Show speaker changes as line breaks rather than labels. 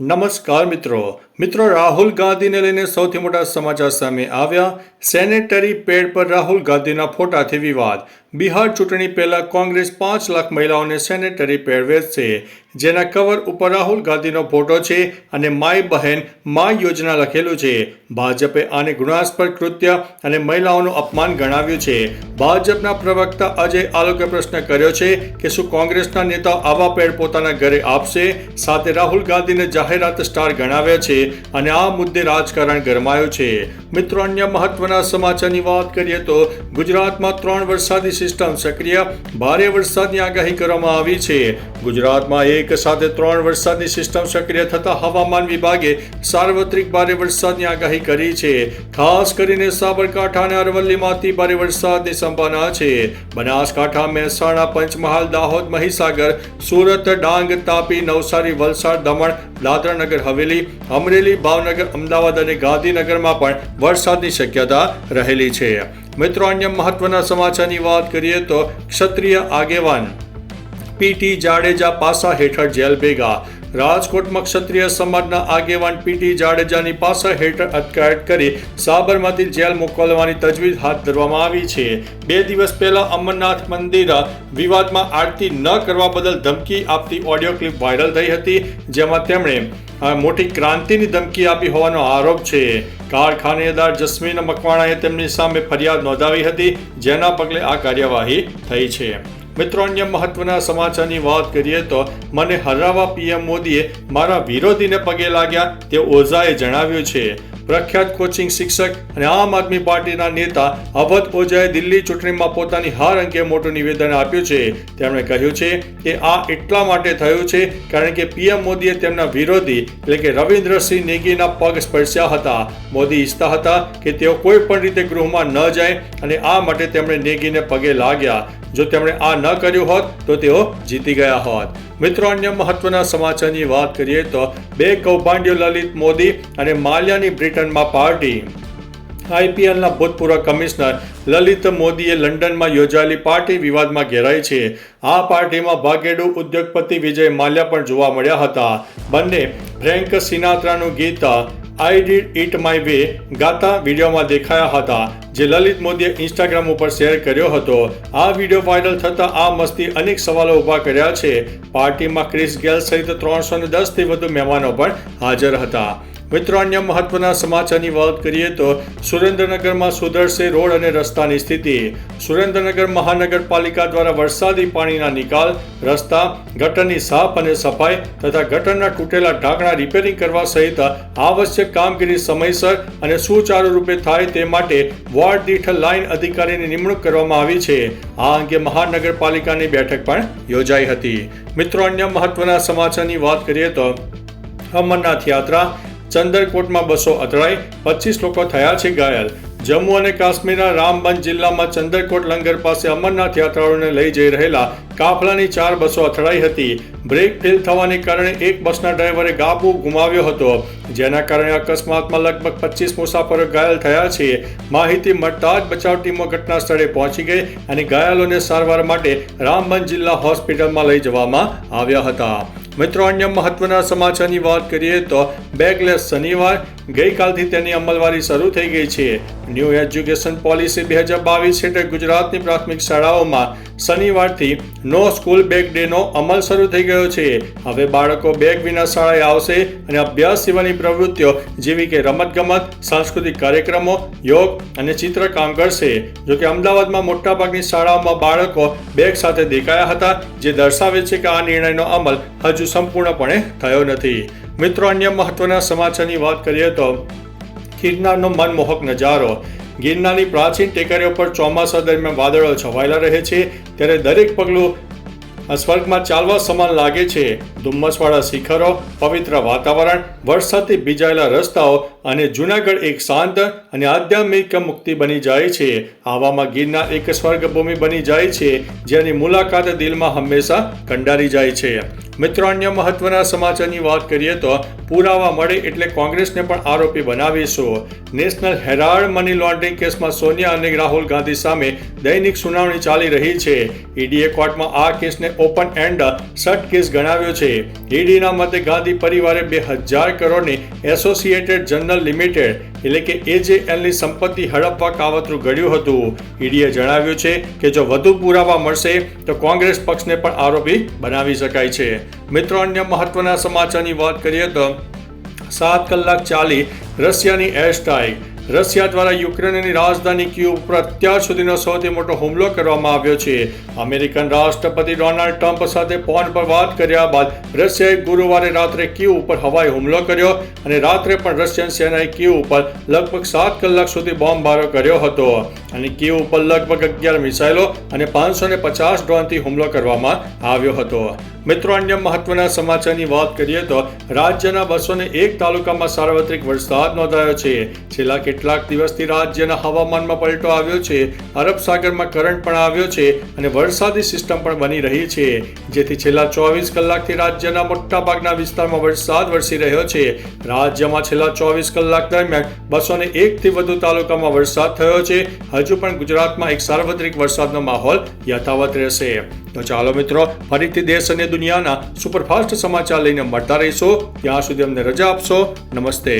નમસ્કાર મિત્રો. મિત્રો, રાહુલ ગાંધીને લઈને સૌથી મોટા સમાચાર સામે આવ્યા. સેનેટરી પેડ પર રાહુલ ગાંધીના ફોટાથી વિવાદ. બિહાર ચૂંટણી પહેલા કોંગ્રેસ પાંચ લાખ મહિલાઓને સેનેટરી પેડ વેચશે. જેના કવર ઉપર રાહુલ ગાંધીનો ફોટો છે અને માય બહેન માય યોજના લખેલું છે. ભાજપે આને ગુણાસ્પદ કૃત્ય અને મહિલાઓનું અપમાન ગણાવ્યું છે. ભાજપના પ્રવક્તા અજય આલોકે પ્રશ્ન કર્યો છે કે શું કોંગ્રેસના નેતાઓ આવા પેડ પોતાના ઘરે આપશે? સાથે રાહુલ ગાંધીને જાહેરાત સ્ટાર ગણાવ્યા છે અને આ મુદ્દે રાજકારણ ગરમાયું છે. મિત્રો, અન્ય મહત્વના સમાચારની વાત કરીએ તો ગુજરાતમાં ત્રણ વરસાદી સિસ્ટમ સક્રિય, ભારે વરસાદની આગાહી કરવામાં આવી છે. ગુજરાતમાં એક સાથે ત્રણ વરસાદની સિસ્ટમ સક્રિય થતા હવામાન વિભાગે સાર્વત્રિક ભારે વરસાદની આગાહી કરી છે. ખાસ કરીને સાબરકાંઠા અને અરવલ્લીમાંથી ભારે વરસાદની સંભાવના છે. બનાસકાંઠા, મહેસાણા, પંચમહાલ, દાહોદ, મહીસાગર, સુરત, ડાંગ, તાપી, નવસારી, વલસાડ, દમણ, દાદરાનગર, હવેલી, અમરેલી, ભાવનગર, અમદાવાદ અને ગાંધીનગરમાં પણ વરસાદની શક્યતા રહેલી છે. મિત્રો, અન્ય મહત્વના સમાચારની વાત કરીએ તો ક્ષત્રિય આગેવાન પીટી જાડેજા પાસા હેઠળ જેલ ભેગા. રાજકોટમાં ક્ષત્રિય સમાજના આગેવાન પીટી જાડેજાની પાસા હેઠળ અટકાયત કરી સાબરમતી જેલ મોકલવાની તજવીજ હાથ ધરવામાં આવી છે. બે દિવસ પહેલા અમરનાથ મંદિર વિવાદમાં આરતી ન કરવા બદલ ધમકી આપતી ઓડિયો ક્લિપ વાયરલ થઈ હતી, જેમાં તેમણે મોટી ક્રાંતિની ધમકી આપી હોવાનો આરોપ છે. કારખાનેદાર જસ્મીન મકવાણાએ તેમની સામે ફરિયાદ નોંધાવી હતી, જેના પગલે આ કાર્યવાહી થઈ છે. મિત્રો, અન્ય મહત્વના સમાચારની વાત કરીએ તો મને હરાવવા પીએમ મોદીએ મારા વિરોધીને પગે લાગ્યા, તે ઓઝાએ જણાવ્યું છે. પ્રખ્યાત કોચિંગ શિક્ષક અને આમ આદમી પાર્ટીના નેતા અવધ ઓઝાએ દિલ્હી ચૂંટણીમાં પોતાની હાર અંગે મોટું નિવેદન આપ્યું છે. તેમણે કહ્યું છે કે આ એટલા માટે થયું છે કારણ કે પીએમ મોદીએ તેમના વિરોધી એટલે કે રવિન્દ્રસિંહ નેગીના પગ સ્પર્શ્યા હતા. મોદી ઈચ્છતા હતા કે તેઓ કોઈ પણ રીતે ગૃહમાં ન જાય અને આ માટે તેમણે નેગીને પગે લાગ્યા. જો તેમણે આ ન કર્યું હોત તો તેઓ જીતી ગયા હોત. મિત્રો, અન્ય મહત્વના સમાચારની વાત કરીએ તો બે કૌભાંડ્યો લલિત મોદી અને માલ્યાની બ્રિટનમાં પાર્ટી. આઈપીએલના ભૂતપૂર્વ કમિશનર લલિત મોદીએ લંડનમાં યોજાયેલી પાર્ટી વિવાદમાં ઘેરાઈ છે. આ પાર્ટીમાં ભાગેડુ ઉદ્યોગપતિ વિજય માલ્યા પણ જોવા મળ્યા હતા. બંને ફ્રેન્ક સિનાત્રાનું ગીત I did it my way ગાતા વિડીયોમાં દેખાયા હતા, જે લલિત મોદીએ ઇન્સ્ટાગ્રામ ઉપર શેર કર્યો હતો. આ વીડિયો વાયરલ થતા આ મસ્તી અનેક સવાલો ઊભા કર્યા છે. પાર્ટીમાં ક્રિસ ગેલ સહિત ત્રણસો ને દસથી વધુ મહેમાનો પણ હાજર હતા. મિત્રો, અન્ય મહત્વના સમાચારની વાત કરીએ તો સુરેન્દ્રનગરમાં સુધરશે રોડ અને રસ્તાની સ્થિતિ. સુરેન્દ્રનગર મહાનગરપાલિકા દ્વારા વરસાદી પાણીના નિકાલ, રસ્તા, ગટરની સાફ અને સફાઈ તથા ગટરના તૂટેલા ઢાંકણા રિપેરિંગ કરવા સહિત આવશ્યક કામગીરી સમયસર અને સુચારુ રૂપે થાય તે માટે વોર્ડ દીઠ લાઇન અધિકારીની નિમણૂક કરવામાં આવી છે. આ અંગે મહાનગરપાલિકાની બેઠક પણ યોજાઈ હતી. મિત્રો, અન્ય મહત્વના સમાચારની વાત કરીએ તો અમરનાથ યાત્રા ચંદરકોટમાં બસો અથડાઈ પચીસ લોકો થયા છે ઘાયલ. જમ્મુ અને કાશ્મીરના રામબન જિલ્લામાં ચંદરકોટ લંગર પાસે અમરનાથ યાત્રાળુઓને લઈ જઈ રહેલા કાફલાની ચાર બસો અથડાઈ હતી. બ્રેક ફેલ થવાને કારણે એક બસના ડ્રાઈવરે ગાબુ ગુમાવ્યો હતો. જેના કારણે અકસ્માતમાં લગભગ પચીસ મુસાફરો ઘાયલ થયા છે. માહિતી મળતા જ બચાવ ટીમો ઘટના સ્થળે પહોંચી ગઈ અને ઘાયલોને સારવાર માટે રામબન જિલ્લા હોસ્પિટલમાં લઈ જવામાં આવ્યા હતા. મિત્રો, અન્ય મહત્વના સમાચારની વાત કરીએ તો બેગલેસ શનિવાર ગઈકાલથી તેની અમલવારી શરૂ થઈ ગઈ છે. ન્યૂ એજ્યુકેશન પોલિસી બે હજાર બાવીસ હેઠળ ગુજરાતની પ્રાથમિક શાળાઓમાં શનિવારથી નો સ્કૂલ બેગ ડેનો અમલ શરૂ થઈ ગયો છે. હવે બાળકો બેગ વિના શાળાએ આવશે અને અભ્યાસ સિવાયની પ્રવૃત્તિઓ જેવી કે રમતગમત, સાંસ્કૃતિક કાર્યક્રમો, યોગ અને ચિત્રકામ કરશે. જોકે અમદાવાદમાં મોટાભાગની શાળાઓમાં બાળકો બેગ સાથે દેખાયા હતા, જે દર્શાવે છે કે આ નિર્ણયનો અમલ હજુ સંપૂર્ણપણે થયો નથી. મિત્રો, અન્ય મહત્વના સમાચારની વાત કરીએ તો ગિરનારનો મનમોહક નજારો. ગિરનારની પ્રાચીન ટેકરીઓ પર ચોમાસા દરમિયાન વાદળો છવાયેલા રહે છે. ત્યારે દરેક પગલું સ્વર્ગમાં ચાલવા સમાન લાગે છે. ધુમ્મસવાળા શિખરો, પવિત્ર વાતાવરણ, વરસાદથી ભીજાયેલા રસ્તાઓ અને જૂનાગઢ એક શાંત અને આધ્યાત્મિક મુક્તિ બની જાય છે. આવામાં ગિરનાર એક સ્વર્ગભૂમિ બની જાય છે, જેની મુલાકાત દિલમાં હંમેશા કંડારી જાય છે. મિત્રો, અન્ય મહત્વના સમાચારની વાત કરીએ તો પુરાવા મળે એટલે કોંગ્રેસને પણ આરોપી બનાવીશું. નેશનલ હેરાલ્ડ મની લોન્ડરિંગ કેસમાં સોનિયા અને રાહુલ ગાંધી સામે દૈનિક સુનાવણી ચાલી રહી છે. ઈડીએ કોર્ટમાં આ કેસને ઓપન એન્ડ શટ કેસ ગણાવ્યો છે. ઈડીના મતે ગાંધી પરિવારે બે હજાર કરોડની એસોસિએટેડ જનરલ લિમિટેડ, એટલે કે એજેએલની સંપત્તિ હડપવા કાવતરું ઘડ્યું હતું. ઈડીએ જણાવ્યું છે કે જો વધુ પુરાવા મળશે, તો કોંગ્રેસ પક્ષને પણ આરોપી બનાવી શકાય છે. મિત્રો, અન્ય મહત્વના સમાચારની વાત કરીએ તો સાત કલાક ચાલી રશિયાની એર સ્ટ્રાઇક. રશિયા દ્વારા યુક્રેનની રાજધાની ક્યુ ઉપર અત્યાર સુધીનો સૌથી મોટો હુમલો કરવામાં આવ્યો છે. અમેરિકન રાષ્ટ્રપતિ ડોનાલ્ડ ટ્રમ્પ સાથે ફોન પર વાત કર્યા બાદ રશિયાએ ગુરુવારે રાત્રે ક્યુ ઉપર હવાઈ હુમલો કર્યો અને રાત્રે પણ રશિયન સેનાએ ક્યુ ઉપર લગભગ સાત કલાક સુધી બોમ્બમારો કર્યો હતો. અને ક્યુ ઉપર લગભગ અગિયાર મિસાઇલો અને પાંચસો ને પચાસ ડ્રોનથી હુમલો કરવામાં આવ્યો હતો. મિત્રો, અન્ય મહત્વના સમાચારની વાત કરીએ તો રાજ્યના બસો ને એક તાલુકામાં સાર્વત્રિક વરસાદ નોંધાયો છે. છેલ્લા કેટલાક દિવસથી રાજ્યના હવામાનમાં પલટો આવ્યો છે, અરબ સાગરમાં કરંટ પણ આવ્યો છે અને વરસાદી સિસ્ટમ પણ બની રહી છે. જેથી છેલ્લા ચોવીસ કલાકથી રાજ્યના મોટાભાગના વિસ્તારમાં વરસાદ વરસી રહ્યો છે. રાજ્યમાં છેલ્લા ચોવીસ કલાક દરમિયાન બસો ને એકથી વધુ તાલુકામાં વરસાદ થયો છે. હજુ પણ ગુજરાતમાં એક સાર્વત્રિક વરસાદનો માહોલ યથાવત રહેશે. તો ચાલો મિત્રો, ફરીથી દેશ અને દુનિયાના સુપરફાસ્ટ સમાચાર લઈને મળતા રહીશો. ત્યાં સુધી અમને રજા આપશો. નમસ્તે.